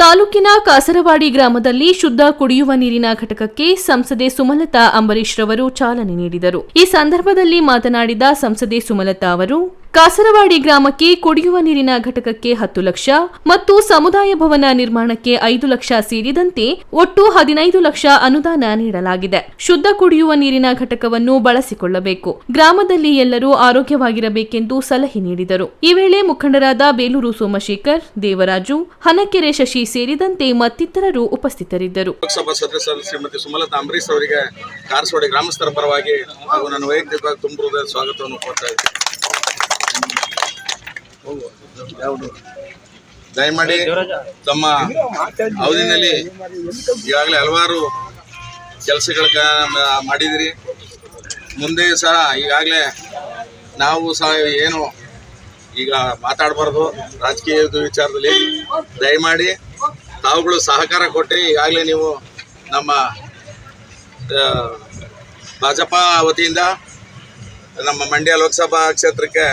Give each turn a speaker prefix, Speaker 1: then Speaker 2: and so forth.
Speaker 1: ತಾಲೂಕಿನ ಕಾಸರವಾಡಿ ಗ್ರಾಮದಲ್ಲಿ ಶುದ್ಧ ಕುಡಿಯುವ ನೀರಿನ ಘಟಕಕ್ಕೆ ಸಂಸದೆ ಸುಮಲತಾ ಅಂಬರೀಶ್ ರವರು ಚಾಲನೆ ನೀಡಿದರು. ಈ ಸಂದರ್ಭದಲ್ಲಿ ಮಾತನಾಡಿದ ಸಂಸದೆ ಸುಮಲತಾ ಅವರು ಕಾಸರವಾಡಿ ಗ್ರಾಮಕ್ಕೆ ಕುಡಿಯುವ ನೀರಿನ ಘಟಕಕ್ಕೆ ಹತ್ತು ಲಕ್ಷ ಮತ್ತು ಸಮುದಾಯ ಭವನ ನಿರ್ಮಾಣಕ್ಕೆ ಐದು ಲಕ್ಷ ಸೇರಿದಂತೆ ಒಟ್ಟು ಹದಿನೈದು ಲಕ್ಷ ಅನುದಾನ ನೀಡಲಾಗಿದೆ. ಶುದ್ಧ ಕುಡಿಯುವ ನೀರಿನ ಘಟಕವನ್ನು ಬಳಸಿಕೊಳ್ಳಬೇಕು. ಗ್ರಾಮದಲ್ಲಿ ಎಲ್ಲರೂ ಆರೋಗ್ಯವಾಗಿರಬೇಕೆಂದು ಸಲಹೆ ನೀಡಿದರು. ಈ ವೇಳೆ ಮುಖಂಡರಾದ ಬೇಲೂರು ಸೋಮಶೇಖರ್, ದೇವರಾಜು, ಹನಕೆರೆ ಶಶಿ ಸೇರಿದಂತೆ ಮತ್ತಿತರರು ಉಪಸ್ಥಿತರಿದ್ದರು.
Speaker 2: ಲೋಕಸಭಾ ಶ್ರೀಮತಿ ಸುಮಲತಾ ಅಂಬರೀಶ್ ಅವರಿಗೆ ಕಾರಸವಾಡಿ ಗ್ರಾಮಸ್ಥರ ಪರವಾಗಿ ಹಾಗೂ ನನ್ನ ವೈಯಕ್ತಿಕವಾಗಿ ತುಂಬ ಸ್ವಾಗತವನ್ನು ಕೋರ್ತಾ ಇದ್ದೀನಿ. ದಯಮಾಡಿ ತಮ್ಮ ಅವಧಿನಲ್ಲಿ ಈಗಾಗಲೇ ಹಲವಾರು ಕೆಲಸಗಳ ಮಾಡಿದಿರಿ. ಮುಂದೆ ಸಹ ಈಗಾಗಲೇ ನಾವು ಸಹ ಏನು ಈಗ ಮಾತಾಡಬಾರ್ದು ರಾಜಕೀಯದ ವಿಚಾರದಲ್ಲಿ. ದಯಮಾಡಿ ತಾವುಗಳು ಸಹಕಾರ ಕೊಟ್ಟರೆ ಈಗಾಗಲೇ ನೀವು ನಮ್ಮ ಭಾಜಪ ವತಿಯಿಂದ ನಮ್ಮ ಮಂಡ್ಯ ಲೋಕಸಭಾ ಕ್ಷೇತ್ರಕ್ಕೆ